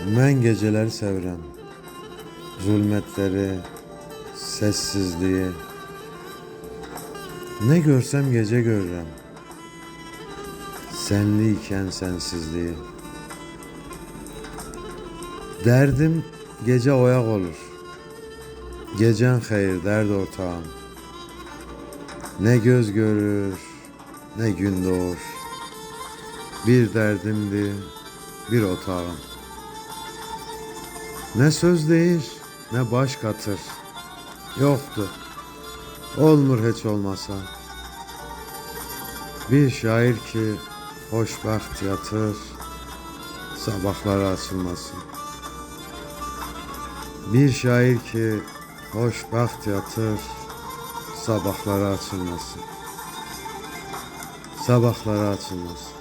Mən geceleri sevirəm. Zulmətləri, sessizliği. Ne görsem gece görürəm. Senliyken sensizliği. Derdim gece oyak olur. Gecen xeyir, derd ortağım. Ne göz görür, ne gün doğur. Bir derdimdi, bir otağım. Ne söz deyir, ne baş katır. Yoktu. Olmur hiç olmasa. Bir şair ki hoşbaxt yatır, sabahları açılmasın. Bir şair ki hoşbaxt yatır, sabahları açılmasın. Sabahları açılmasın.